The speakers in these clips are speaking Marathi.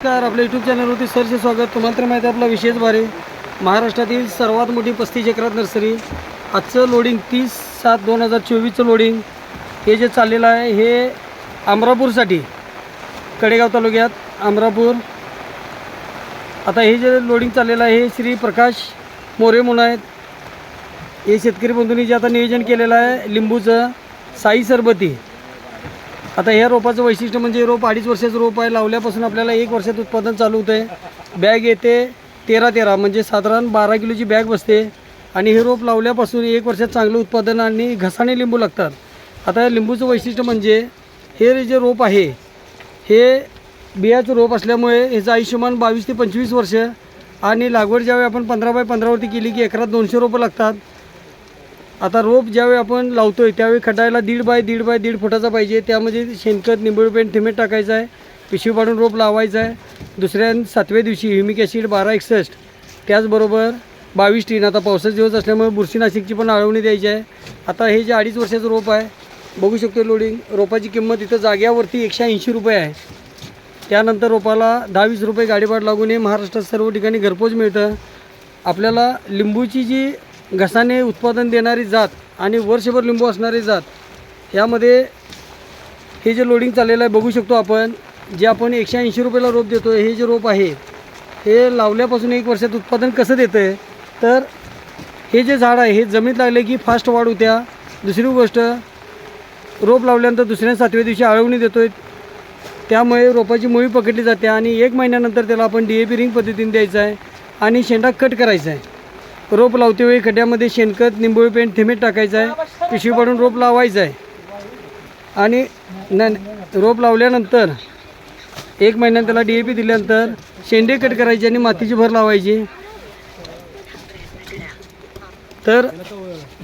नमस्कार आपल्या यूट्यूब चॅनलवरती सरचे स्वागत. तुम्हाला तर माहिती आहे आपला विशेष भारी महाराष्ट्रातील सर्वात मोठी पस्तीस एकरात नर्सरी. आजचं लोडिंग तीस सात दोन हजार चोवीसचं लोडिंग हे जे चाललेलं आहे हे अमरापूरसाठी कडेगाव तालुक्यात अमरापूर. आता हे जे लोडिंग चाललेलं आहे हे श्री प्रकाश मोरे म्हणून आहेत. हे शेतकरी बंधूंनी जे आता नियोजन केलेलं आहे लिंबूचं साई सरबती. आता ह्या रोपाचं वैशिष्ट्य म्हणजे रोप अडीच वर्षाचं रोप आहे. लावल्यापासून आपल्याला एक वर्षात उत्पादन चालू होतं आहे बॅग येते तेरा तेरा म्हणजे साधारण बारा किलोची बॅग बसते. आणि हे रोप लावल्यापासून एक वर्षात चांगलं उत्पादन आणि घसाने लिंबू लागतात. आता या लिंबूचं वैशिष्ट्य म्हणजे हे जे रोप आहे हे बियाचं रोप असल्यामुळे ह्याचं आयुष्यमान बावीस ते पंचवीस वर्ष आणि लागवड ज्यावेळी आपण पंधरा बाय पंधरावरती केली की एकरात दोनशे रोपं लागतात. आता रोप ज्यावेळी आपण लावतोय त्यावेळी खटायला दीड बाय दीड बाय दीड फुटाचा पाहिजे. त्यामध्ये शेणखत निंबळ पेंट थिमेट टाकायचं आहे. पिशवी पाडून रोप लावायचं आहे. दुसऱ्या सातव्या दिवशी ह्युमिक ॲसिड बारा एकसष्ट. त्याचबरोबर बावीस टीन आता पावसाचे दिवस असल्यामुळे बुरशीनाशिकची पण आळवणी द्यायची आहे. आता हे जे अडीच वर्षाचं रोप आहे बघू शकतो लोडिंग. रोपाची किंमत इथं जाग्यावरती एकशे ऐंशी रुपये आहे. त्यानंतर रोपाला दहा वीस रुपये गाडीभाड लागून हे महाराष्ट्रात सर्व ठिकाणी घरपोच मिळतं. आपल्याला लिंबूची जी घसाने उत्पादन देणारी जात आणि वर्षभर लिंबू असणारी जात यामध्ये हे जे लोडिंग चाललेलं आहे बघू शकतो आपण जे आपण एकशे ऐंशी रुपयाला रोप देतो हे जे रोप आहे हे लावल्यापासून एक वर्षात उत्पादन कसं देतं आहे तर हे जे झाड आहे हे जमीत लागले की फास्ट वाढ होत्या. दुसरी गोष्ट रोप लावल्यानंतर दुसऱ्या सातव्या दिवशी आळवणी देतो आहे त्यामुळे रोपाची मुळी पकडली जाते आणि एक महिन्यानंतर त्याला आपण डी ए पी रिंग पद्धतीने द्यायचं आहे आणि शेंडा कट करायचा आहे. रोप लावतेवेळी खड्ड्यामध्ये शेणखत निंबोळी पेंट थिमेट टाकायचं आहे. पिशवी पाडून रोप लावायचं आहे. आणि न रोप लावल्यानंतर एक महिन्यात त्याला डी ए पी दिल्यानंतर शेंडे कट करायचे आणि मातीची भर लावायची. तर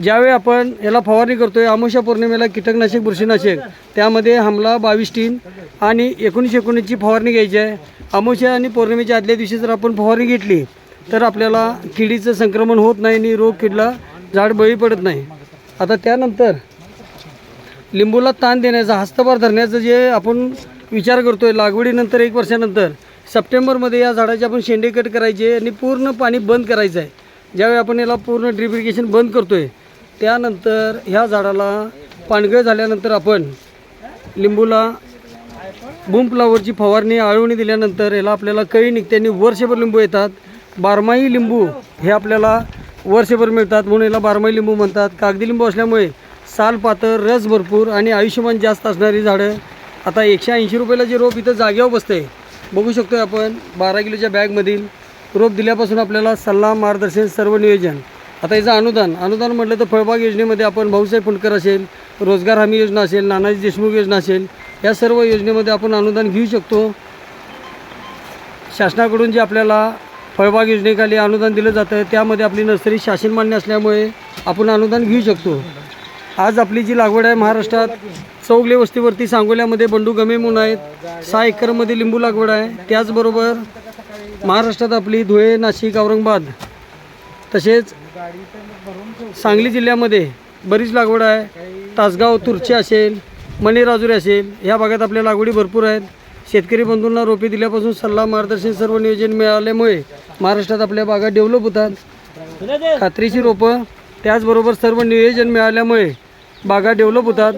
ज्यावेळी आपण याला फवारणी करतो आहे अमावस्या पौर्णिमेला कीटकनाशक बुरशीनाशक त्यामध्ये हमला बावीस टीन आणि एकोणीसशे एकोणीसची फवारणी घ्यायची आहे. अमावस्या आणि पौर्णिमेच्या आदल्या दिवशी जर आपण फवारणी घेतली तर आपल्याला किडीचं संक्रमण होत नाही आणि रोग किडला झाड बळी पडत नाही. आता त्यानंतर लिंबूला ताण देण्याचा हस्तभार धरण्याचं जे आपण विचार करतोय लागवडीनंतर एक वर्षानंतर सप्टेंबरमध्ये या झाडाचे आपण शेंडे कट करायचे आणि पूर्ण पाणी बंद करायचं आहे. ज्यावेळी आपण याला पूर्ण ड्रिप इरिगेशन बंद करतोय त्यानंतर ह्या झाडाला पानगळ झाल्यानंतर आपण लिंबूला बुम फ्लावरची फवारणी आळवणी दिल्यानंतर याला आपल्याला कळी निघते आणि वर्षभर लिंबू येतात. बारमाही लिंबू हे आपल्याला वर्षभर मिळतात. म्हणून याला बारमाही लिंबू म्हणतात. कागदी लिंबू असल्यामुळे साल पातळ रस भरपूर आणि आयुष्यमान जास्त असणारी झाडं. आता एकशे ऐंशी रुपयाला जे रोप इथं जागेवर बसते बघू शकतोय आपण बारा किलोच्या बॅगमधील रोप दिल्यापासून आपल्याला सल्ला मार्गदर्शन सर्व नियोजन. आता याचं अनुदान अनुदान म्हटलं तर फळबाग योजनेमध्ये आपण भाऊसाहेब फुंडकर असेल रोजगार हमी योजना असेल नानाजी देशमुख योजना असेल या सर्व योजनेमध्ये आपण अनुदान घेऊ शकतो. शासनाकडून जे आपल्याला फळबाग योजनेखाली अनुदान दिलं जातं त्यामध्ये आपली नर्सरी शासन मान्य असल्यामुळे आपण अनुदान घेऊ शकतो. आज आपली जी लागवड आहे महाराष्ट्रात चौगले वस्तीवरती सांगोल्यामध्ये बंडू गमे म्हणून आहेत. सहा एकरमध्ये लिंबू लागवड आहे. त्याचबरोबर महाराष्ट्रात आपली धुळे नाशिक औरंगाबाद तसेच सांगली जिल्ह्यामध्ये बरीच लागवड आहे. तासगाव तुर्चे असेल मणी राजुरी असेल ह्या भागात आपल्या लागवडी भरपूर आहेत. शेतकरी बंधूंना रोपे दिल्यापासून सल्ला मार्गदर्शन सर्व नियोजन मिळाल्यामुळे महाराष्ट्रात आपल्या बागा डेव्हलप होतात. खात्रीची रोपं त्याचबरोबर सर्व नियोजन मिळाल्यामुळे बागा डेव्हलप होतात.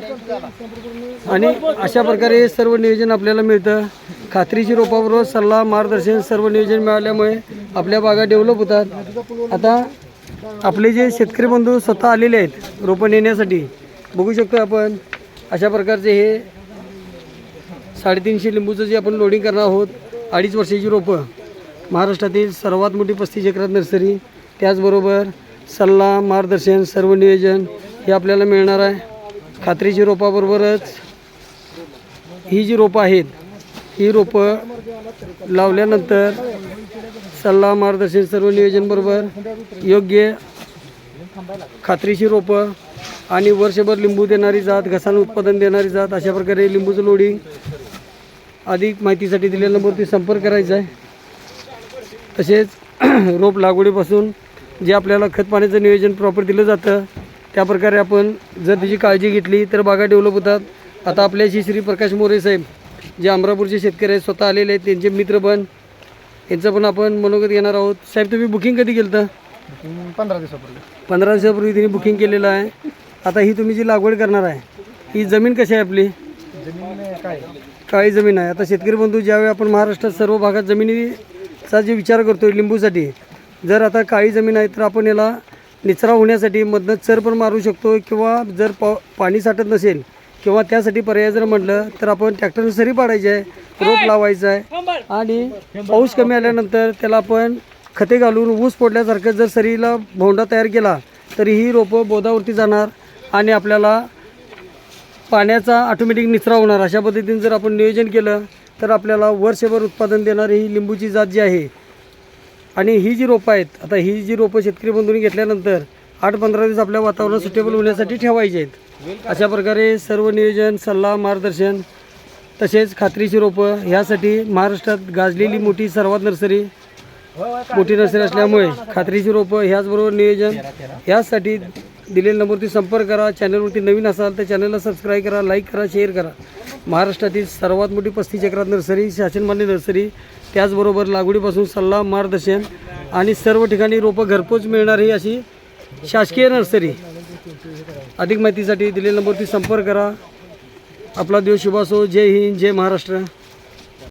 आणि अशा प्रकारे हे सर्व नियोजन आपल्याला मिळतं. खात्रीची रोपाबरोबर सल्ला मार्गदर्शन सर्व नियोजन मिळाल्यामुळे आपल्या बागा डेव्हलप होतात. आता आपले जे शेतकरी बंधू स्वतः आलेले आहेत रोपं नेण्यासाठी बघू शकतो आपण अशा प्रकारचे हे साडेतीनशे लिंबूचं जे आपण लोडिंग करणार आहोत अडीच वर्षाची रोपं महाराष्ट्रातील सर्वात मोठी पस्तीस एकरात नर्सरी त्याचबरोबर सल्ला मार्गदर्शन सर्व नियोजन हे आपल्याला मिळणार आहे. खात्रीची रोपाबरोबरच ही जी रोपं आहेत ही रोपं लावल्यानंतर सल्ला मार्गदर्शन सर्व नियोजनबरोबर योग्य खात्रीची रोपं आणि वर्षभर लिंबू देणारी जात घसाण उत्पादन देणारी जात अशा प्रकारे लिंबूचं लोडिंग अधिक माहितीसाठी दिलेल्या नंबरवरती संपर्क करायचा आहे. तसेच रोप लागवडीपासून जे आपल्याला खत पाण्याचं नियोजन प्रॉपर दिलं जातं त्या प्रकारे आपण जर त्याची काळजी घेतली तर बागा डेव्हलप होतात. आता आपल्याशी श्री प्रकाश मोरे साहेब जे अमरापूरचे शेतकरी आहेत स्वतः आलेले आहेत त्यांचे मित्र पण यांचं पण आपण मनोगत घेणार आहोत. साहेब तुम्ही बुकिंग कधी केलं तर पंधरा दिवसापूर्वी. पंधरा दिवसापूर्वी तिने बुकिंग केलेलं आहे. आता ही तुम्ही जी लागवड करणार आहे ही जमीन कशी आहे आपली? जमीन काय काळी जमीन आहे. आता शेतकरी बंधू ज्यावेळी आपण महाराष्ट्रात सर्व भागात जमिनीचा जे विचार करतो लिंबूसाठी जर आता काळी जमीन आहे तर आपण याला निचरा होण्यासाठी मधनं चर पण मारू शकतो किंवा जर पा पाणी साठत नसेल किंवा त्यासाठी पर्याय जर म्हटलं तर आपण ट्रॅक्टरनं सरी पाडायची आहे रोप लावायचं आहे आणि पाऊस कमी आल्यानंतर त्याला आपण खते घालून ऊस फोडल्यासारखं जर सरीला भोंडा तयार केला तर ही रोपं बोधावरती जाणार आणि आपल्याला पाण्याचा ऑटोमॅटिक निचरा होणार. अशा पद्धतीने जर आपण नियोजन केलं तर आपल्याला वर्षभर उत्पादन देणारी ही लिंबूची जात जी आहे आणि ही जी रोपं आहेत आता ही जी रोपं शेतकरी बंधून घेतल्यानंतर आठ पंधरा दिवस आपल्या वातावरण सुटेबल होण्यासाठी ठेवायचे आहेत. अशा प्रकारे सर्व नियोजन सल्ला मार्गदर्शन तसेच खात्रीची रोपं ह्यासाठी महाराष्ट्रात गाजलेली मोठी सर्वात नर्सरी मोठी नर्सरी असल्यामुळे खात्रीची रोपं ह्याचबरोबर नियोजन ह्याचसाठी दिलेल्या नंबरवरती संपर्क करा. चॅनलवरती नवीन असाल तर चॅनलला सबस्क्राईब करा लाईक करा शेअर करा. महाराष्ट्रातील सर्वात मोठी पस्तीस चक्रात नर्सरी शासनमान्य नर्सरी. त्याचबरोबर लागवडीपासून सल्ला मार्गदर्शन आणि सर्व ठिकाणी रोपं घरपोच मिळणारी अशी शासकीय नर्सरी. अधिक माहितीसाठी दिलेल्या नंबरवरती संपर्क करा. आपला दिवस शुभ असो. जय हिंद जय महाराष्ट्र.